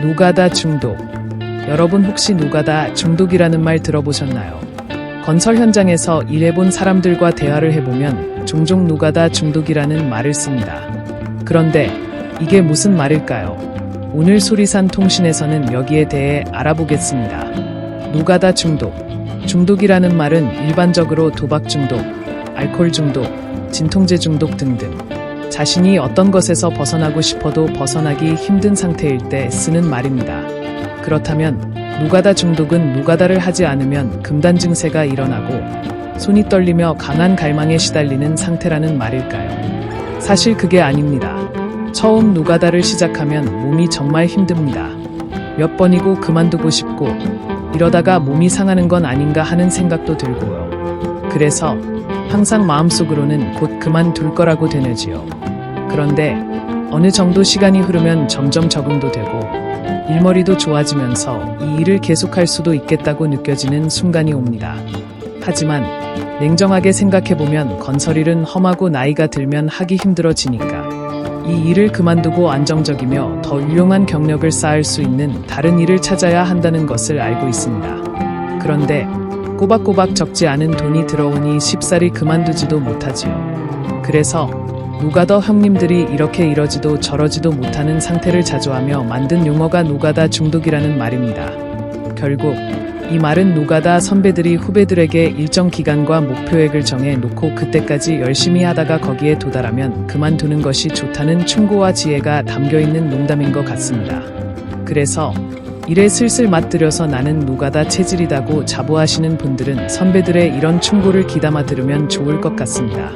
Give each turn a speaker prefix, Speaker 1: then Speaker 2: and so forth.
Speaker 1: 노가다 중독. 여러분 혹시 노가다 중독이라는 말 들어보셨나요? 건설 현장에서 일해본 사람들과 대화를 해보면 종종 노가다 중독이라는 말을 씁니다. 그런데 이게 무슨 말일까요? 오늘 소리산 통신에서는 여기에 대해 알아보겠습니다. 노가다 중독. 중독이라는 말은 일반적으로 도박 중독, 알코올 중독, 진통제 중독 등등 자신이 어떤 것에서 벗어나고 싶어도 벗어나기 힘든 상태일 때 쓰는 말입니다. 그렇다면 노가다 중독은 노가다를 하지 않으면 금단 증세가 일어나고 손이 떨리며 강한 갈망에 시달리는 상태라는 말일까요? 사실 그게 아닙니다. 처음 노가다를 시작하면 몸이 정말 힘듭니다. 몇 번이고 그만두고 싶고 이러다가 몸이 상하는 건 아닌가 하는 생각도 들고요. 그래서 항상 마음속으로는 곧 그만둘 거라고 되뇌지요. 그런데 어느 정도 시간이 흐르면 점점 적응도 되고 일머리도 좋아지면서 이 일을 계속할 수도 있겠다고 느껴지는 순간이 옵니다. 하지만 냉정하게 생각해보면 건설일은 험하고 나이가 들면 하기 힘들어지니까 이 일을 그만두고 안정적이며 더 유용한 경력을 쌓을 수 있는 다른 일을 찾아야 한다는 것을 알고 있습니다. 그런데 꼬박꼬박 적지 않은 돈이 들어오니 쉽사리 그만두지도 못하지요. 그래서 노가더 형님들이 이렇게 이러지도 저러지도 못하는 상태를 자조하며 만든 용어가 노가다 중독이라는 말입니다. 결국 이 말은 노가다 선배들이 후배들에게 일정 기간과 목표액을 정해 놓고 그때까지 열심히 하다가 거기에 도달하면 그만두는 것이 좋다는 충고와 지혜가 담겨 있는 농담인 것 같습니다. 그래서 일에 슬슬 맛들여서 나는 노가다 체질이다고 자부하시는 분들은 선배들의 이런 충고를 귀담아 들으면 좋을 것 같습니다.